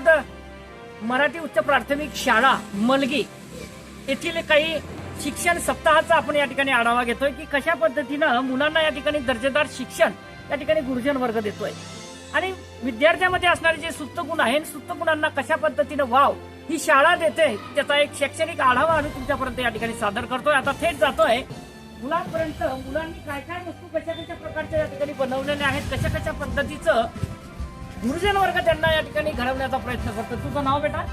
परिषद मराठी उच्च प्राथमिक शाळा मलगी येथील काही शिक्षण सप्ताहाचा आपण या ठिकाणी आढावा घेतोय की कशा पद्धतीनं मुलांना या ठिकाणी दर्जेदार शिक्षण या ठिकाणी गुरुजन वर्ग देतोय. आणि विद्यार्थ्यांमध्ये असणारे जे सुप्तगुण आहे सुप्त कशा पद्धतीनं वाव ही शाळा देते त्याचा एक शैक्षणिक आढावा आम्ही तुमच्यापर्यंत या ठिकाणी सादर करतोय. आता थेट जातोय मुलांपर्यंत मुलांनी काय काय वस्तू कशा कशा प्रकारच्या या ठिकाणी बनवलेल्या आहेत कशा कशा पद्धतीचं गुरुजन वर्ग त्यांना या ठिकाणी घडवण्याचा प्रयत्न करतो तुझं नाव बेटा?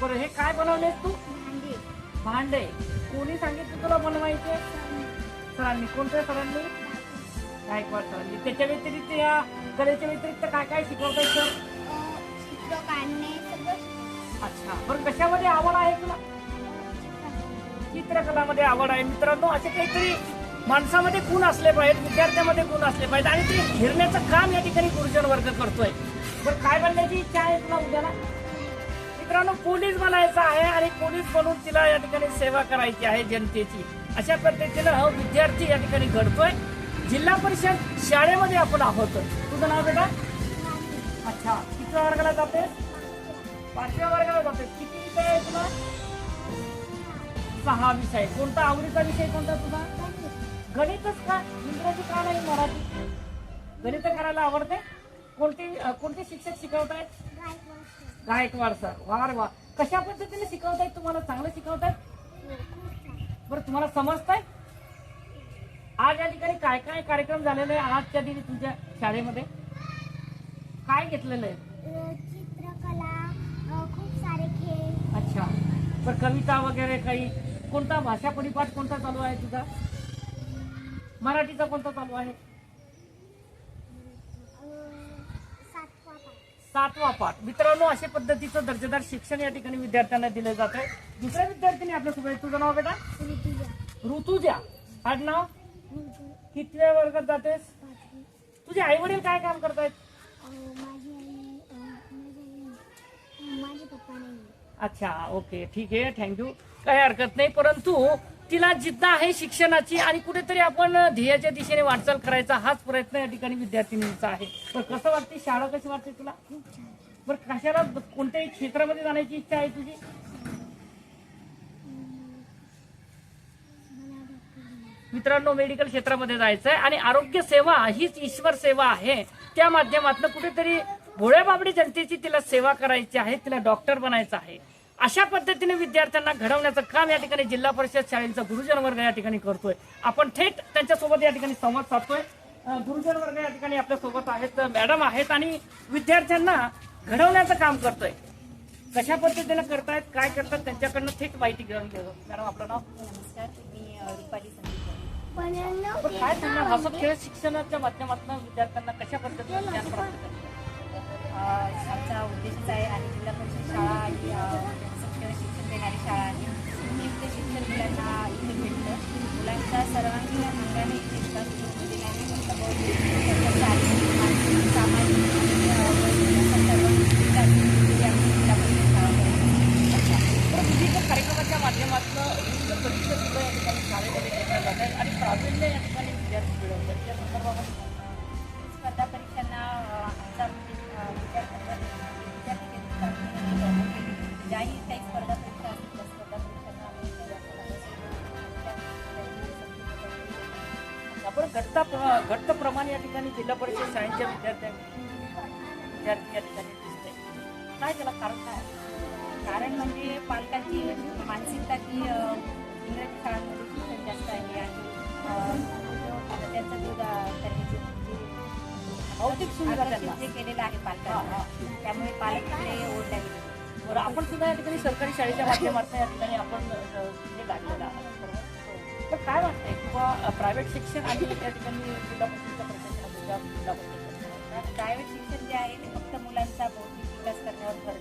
बरं हे काय बनवलेस तू? भांडे. कोणी सांगितलं तुला बनवायचे? सरांनी. कोणत्या सरांनी? गायकवाड सरांनी. त्याच्या व्यतिरिक्त या कलेच्या व्यतिरिक्त काय काय शिकवताय सर? अच्छा. बरं कशामध्ये आवड आहे तुला? चित्रकलामध्ये आवड आहे. मित्रांनो असे काहीतरी माणसामध्ये गुण असले पाहिजेत विद्यार्थ्यामध्ये गुण असले पाहिजेत आणि ते घेरण्याचं काम या ठिकाणी गुरुजन वर्ग करतोय. बरं काय बनण्याची इच्छा आहे तुला उद्याला? मित्रांनो पोलीस बनायचं आहे आणि पोलीस बनून तिला या ठिकाणी सेवा करायची आहे जनतेची. अशा पद्धतीनं विद्यार्थी या ठिकाणी घडतोय. जिल्हा परिषद शाळेमध्ये आपण आहोत. तुझं नाव बेटा? अच्छा कितव्या वर्गाला जाते पाचव्या वर्गाला जाते किती विषय आहे तुला? सहा विषय. कोणता आवडीचा विषय कोणता तुझा? गणितच का? इंग्रजी का नाही मराठी? गणित करायला आवडते? कोणते कोणते शिक्षक शिकवतायत? गायकवाड सर वा रे वा कशा पद्धतीने शिकवतायत तुम्हाला? चांगलं शिकवतायत? बरं तुम्हाला समजताय? आज या ठिकाणी काय काय कार्यक्रम झालेले आहे? आजच्या दिनी तुमच्या शाळेमध्ये? काय घेतलेलं आहे? चित्रकला खूप सारे खेळ. अच्छा. तर कविता वगैरे काही? कोणता भाषा परिपाठ कोणता चालू आहे तुझा? मराठीचा कोणता चालू आहे? सातवा पाठ. मित्रांनो अशा पद्धतीचं दर्जेदार शिक्षण या ठिकाणी विद्यार्थ्यांना दिलं जात आहे दुसऱ्या विद्यार्थ्यांनी आपल्यासोबत आहे. तुझं नाव बेटा? ऋतुजा. आडनाव कितव्या वर्गात जातेस? तुझे आई वडील काय काम करतायत? अच्छा ओके. ठीक आहे. थँक्यू काही हरकत नाही. परंतु तिला जिद्द आहे शिक्षणाची आणि कुठेतरी आपण ध्येयाच्या दिशेने वाटचाल करायचा हाच प्रयत्न या ठिकाणी विद्यार्थिनींचा आहे. तर कसं वाटते? शाळा कशी वाटते तुला? खूप बरं कशाला कोणत्याही क्षेत्रामध्ये जाण्याची इच्छा आहे तुझी? मित्रांनो मेडिकल क्षेत्रामध्ये जायचं आहे आणि आरोग्य सेवा हीच ईश्वर सेवा आहे. त्या माध्यमातून कुठेतरी भोळ्या बाबडी जनतेची तिला सेवा करायची आहे तिला डॉक्टर बनायचं आहे. अशा पद्धतीने विद्यार्थ्यांना घडवण्याचं काम या ठिकाणी जिल्हा परिषद शाळेचा गुरुजन वर्ग या ठिकाणी करतोय. आपण थेट त्यांच्यासोबत या ठिकाणी संवाद साधतोय. गुरुजन वर्ग या ठिकाणी आपल्यासोबत आहेत मॅडम आहेत आणि विद्यार्थ्यांना घडवण्याचं काम करतोय. कशा पद्धतीने करतायत काय करतात त्यांच्याकडनं थेट माहिती घेऊन घेऊ. मॅडम आपलं नाव? नमस्कार मी रुपाली संदीप. काय सांगणार? हसत खेळ शिक्षणाच्या माध्यमातून विद्यार्थ्यांना कशा पद्धतीने ज्ञान प्राप्त आणि ठिकाणी विद्यार्थी त्या संदर्भामध्ये स्पर्धा परीक्षांना आमचा विद्यार्थ्यांवर विद्यार्थी केंद्रित ज्याही काही स्पर्धा परीक्षा असतील त्या स्पर्धा परीक्षांना आम्ही आपण घटता घट्ट प्रमाण या ठिकाणी जिल्हा परिषद शाळेच्या विद्यार्थ्या विद्यार्थी या ठिकाणी दिसते काय त्याला कारण काय? कारण म्हणजे पालकांची मानसिकता की इंग्रजी शाळांमध्ये शिक्षण जास्त आहे आणि त्यांचा जो दा- त्यांनी जे- जे भौतिक सुविधा केलेलं आहे पालकांना. त्यामुळे पालक तिकडे ओढ लागले बरं आपण सुद्धा या ठिकाणी सरकारी शाळेच्या माध्यमातून या ठिकाणी आपण हे काढलेलं आहे तर काय वाटतंय? किंवा प्रायव्हेट शिक्षण आणि या ठिकाणी जिल्हा परिषदच्या प्रशासनामध्ये किंवा जिल्हा परिषद प्रायव्हेट शिक्षण जे आहे ते फक्त मुलांचा बौद्धिक विकास करण्यावर भर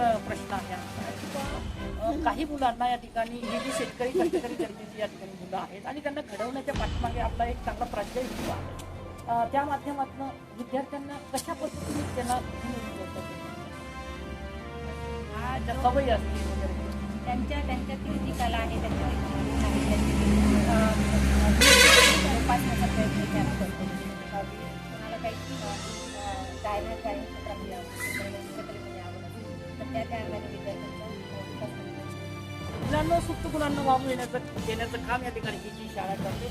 प्रश्न आहे. आमचा काही मुलांना या ठिकाणी हे जी शेतकरी कष्टकरी जनतेची या ठिकाणी मुलं आहेत आणि त्यांना घडवण्याच्या पाठीमागे आपला एक चांगला प्राध्याय हेतू आहे. त्या माध्यमातून विद्यार्थ्यांना कशा पद्धतीने त्यांना सवयी असतील वगैरे. त्यांच्या त्यांच्यातील जी कला आहे त्यांच्यातील जी गुण आहे, त्यांची, अ, जोपासण्याचा प्रयत्न आम्ही करतो कोणाला काही गायना गायन क्षेत्रामध्ये तर त्या विद्यार्थ्यांचा मुलांना सुप्त गुणांना वाव येण्याचं देण्याचं काम या ठिकाणी ही जी शाळा करते